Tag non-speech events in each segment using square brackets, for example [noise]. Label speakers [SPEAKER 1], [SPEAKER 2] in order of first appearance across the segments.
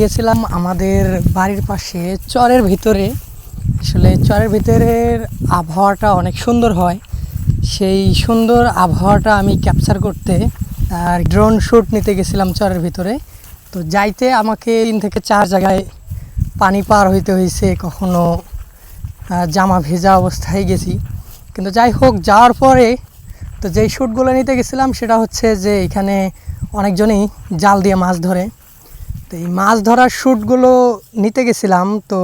[SPEAKER 1] গিয়েছিলাম আমাদের বাড়ির পাশে চরের ভিতরে। আসলে চরের ভিতরের আবহাওয়াটা অনেক সুন্দর হয়। সেই সুন্দর আবহাওয়াটা আমি ক্যাপচার করতে আর ড্রোন শ্যুট নিতে গেছিলাম চরের ভিতরে। তো যাইতে আমাকে তিন থেকে চার জায়গায় পানি পার হইতে হয়েছে কখনো জামা ভেজা অবস্থায় গেছি। কিন্তু যাই হোক, যাওয়ার পরে তো যেই শ্যুটগুলো নিতে গেছিলাম সেটা হচ্ছে যে এখানে অনেকজনই জাল দিয়ে মাছ ধরে। তো এই মাছ ধরার শ্যুটগুলো নিতে গেছিলাম, তো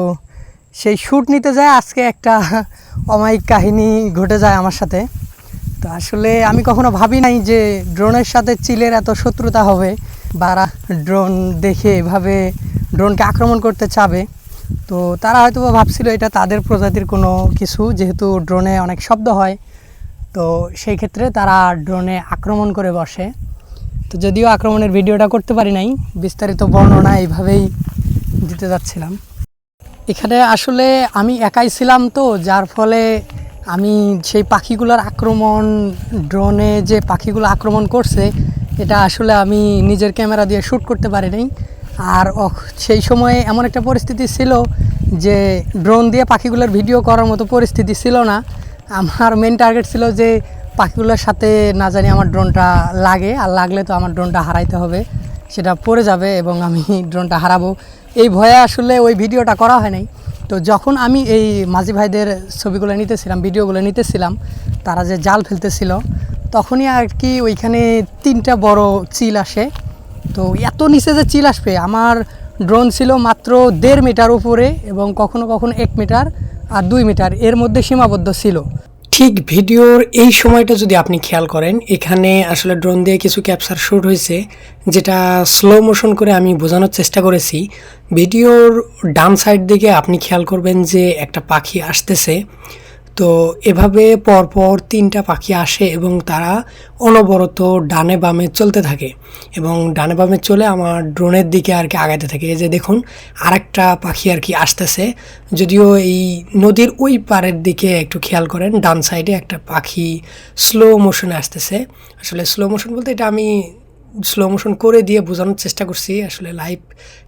[SPEAKER 1] সেই শ্যুট নিতে যায় আজকে একটা অমায়িক কাহিনী ঘটে যায় আমার সাথে। তো আসলে আমি কখনো ভাবি নাই যে ড্রোনের সাথে চিলের এত শত্রুতা হবে বা ড্রোন দেখে এভাবে ড্রোনকে আক্রমণ করতে চাবে। তো তারা হয়তো ভাবছিল এটা তাদের প্রজাতির কোনো কিছু, যেহেতু ড্রোনে অনেক শব্দ হয়। তো সেই ক্ষেত্রে তারা ড্রোনে আক্রমণ করে বসে। তো যদিও আক্রমণের ভিডিওটা করতে পারি নাই, বিস্তারিত বর্ণনা এইভাবেই দিতে যাচ্ছিলাম। এখানে আসলে আমি একাই ছিলাম তো, যার ফলে আমি সেই পাখিগুলোর আক্রমণ, ড্রোনে যে পাখিগুলো আক্রমণ করছে, এটা আসলে আমি নিজের ক্যামেরা দিয়ে শ্যুট করতে পারি নাই। আর সেই সময়ে এমন একটা পরিস্থিতি ছিল যে ড্রোন দিয়ে পাখিগুলোর ভিডিও করার মতো পরিস্থিতি ছিল না। আমার মেন টার্গেট ছিল যে পাখিগুলোর সাথে না জানি আমার ড্রোনটা লাগে, আর লাগলে তো আমার ড্রোনটা হারাইতে হবে, সেটা পড়ে যাবে এবং আমি [laughs] ড্রোনটা হারাবো। এই ভয়ে আসলে ওই ভিডিওটা করা হয় নাই। তো যখন আমি এই মাঝি ভাইদের ছবিগুলো নিতেছিলাম, ভিডিওগুলো নিতেছিলাম, তারা যে জাল ফেলতেছিল, তখনই আর কি ওইখানে তিনটা বড় চিল আসে। তো এত নিচে যে চিল আসবে, আমার ড্রোন ছিল মাত্র দেড় মিটার উপরে এবং কখনো কখনো এক মিটার আর দুই মিটার, এর মধ্যে সীমাবদ্ধ ছিল। ঠিক ভিডিওর এই সময়টা যদি আপনি খেয়াল করেন, এখানে আসলে ড্রোন দিয়ে কিছু ক্যাপচার শ্যুট হয়েছে, যেটা স্লো মোশন করে আমি বোঝানোর চেষ্টা করেছি। ভিডিওর ডান সাইড দিকে আপনি খেয়াল করবেন যে একটা পাখি আসতেছে। তো এভাবে পরপর তিনটা পাখি আসে এবং তারা অনবরত ডানে বামে চলতে থাকে এবং ডানে বামে চলে আমার ড্রোনের দিকে আর কি আগাইতে থাকে। এই যে দেখুন, আরেকটা পাখি আর কি আসতেছে। যদিও এই নদীর ওই পারের দিকে একটু খেয়াল করেন, ডান সাইডে একটা পাখি স্লো মোশনে আসতেছে। আসলে স্লো মোশন বলতে এটা আমি স্লো মোশন করে দিয়ে বোঝানোর চেষ্টা করছি। আসলে লাইভ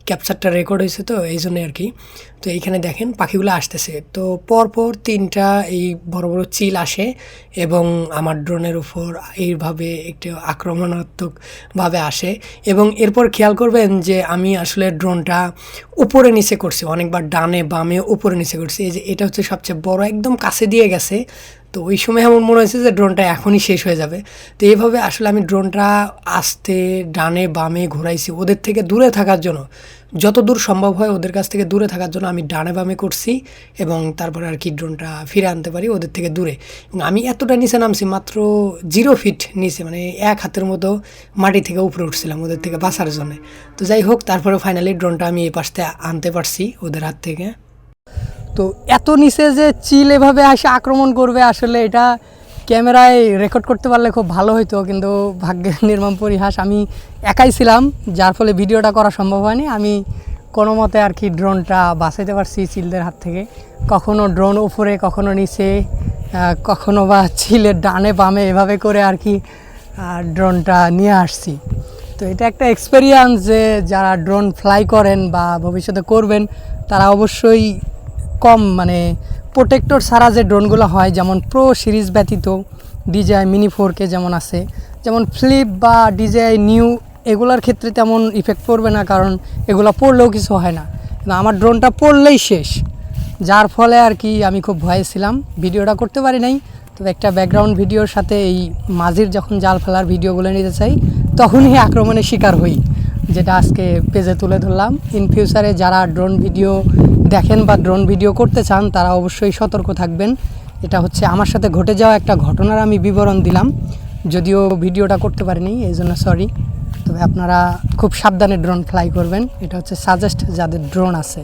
[SPEAKER 1] ক্যাপচারটা রেকর্ড হয়েছে তো, এই জন্য আর কি। তো এইখানে দেখেন, পাখিগুলো আসতেছে। তো পরপর তিনটা এই বড় বড় চিল আসে এবং আমার ড্রোনের উপর এইভাবে একটু আক্রমণাত্মকভাবে আসে এবং এরপর খেয়াল করবেন যে আমি আসলে ড্রোনটা উপরে, নিচে করছি। অনেকবার ডানে, বামে উপরে, নিচে করছি। এই যে এটা হচ্ছে সবচেয়ে বড়, একদম কাছে দিয়ে গেছে। তো ওই সময় আমার মনে হয়েছে যে ড্রোনটা এখনই শেষ হয়ে যাবে। তো এইভাবে আসলে আমি ড্রোনটা আস্তে, ডানে, বামে ঘোরাইছি ওদের থেকে দূরে থাকার জন্য। যত দূর সম্ভব হয় ওদের কাছ থেকে দূরে থাকার জন্য আমি ডানে, বামে করছি এবং তারপরে আর কি ড্রোনটা ফিরে আনতে পারি ওদের থেকে দূরে। আমি এতটা নিচে নামছি, মাত্র জিরো ফিট নিচে মানে এক হাতের মতো মাটি থেকে উপরে উঠছিলাম ওদের থেকে বাঁচার জন্য। তো যাই হোক তারপরে ফাইনালি ড্রোনটা আমি এই পাশতে আনতে পারছি ওদের হাত থেকে। তো এত নিচে যে চিল এভাবে এসে আক্রমণ করবে আসলে এটা ক্যামেরায় রেকর্ড করতে পারলে খুব ভালো হতো কিন্তু ভাগ্যের [laughs] নির্মম পরিহাস, আমি একাই ছিলাম, যার ফলে ভিডিওটা করা সম্ভব হয়নি। আমি কোনো মতে আর কি ড্রোনটা বাঁচাইতে পারছি চিলদের হাত থেকে। কখনো ড্রোন উপরে, কখনো নিচে কখনো বা চিলের ডানে বামে এভাবে করে আর কি ড্রোনটা নিয়ে আসছি। তো এটা একটা এক্সপেরিয়েন্স যে যারা ড্রোন ফ্লাই করেন বা ভবিষ্যতে করবেন, তারা অবশ্যই কম মানে প্রোটেক্টর ছাড়া যে ড্রোনগুলো হয়, যেমন প্রো সিরিজ ব্যতীত ডিজিআই মিনি ফোর কে যেমন আছে, যেমন ফ্লিপ বা ডিজিআই নিউ এগুলোর ক্ষেত্রে তেমন ইফেক্ট পড়বে না, কারণ এগুলো পড়লেও কিছু হয় না। কিন্তু আমার ড্রোনটা পড়লেই শেষ, যার ফলে আর কি আমি খুব ভয়ে ছিলাম। ভিডিওটা করতে পারি নাই, তবে একটা ব্যাকগ্রাউন্ড ভিডিওর সাথে এই মাঝির যখন জাল ফেলার ভিডিওগুলো নিতে চাই, তখনই আক্রমণের শিকার হই। যেটা আজকে পেজে তুলে ধরলাম। ইন ফিউচারে যারা ড্রোন ভিডিও দেখেন বা ড্রোন ভিডিও করতে চান, তারা অবশ্যই সতর্ক থাকবেন। এটা হচ্ছে আমার সাথে ঘটে যাওয়া একটা ঘটনার আমি বিবরণ দিলাম। যদিও ভিডিওটা করতে পারিনি, এই জন্য সরি তবে আপনারা খুব সাবধানে ড্রোন ফ্লাই করবেন। এটা হচ্ছে সাজেস্ট যাদের ড্রোন আছে।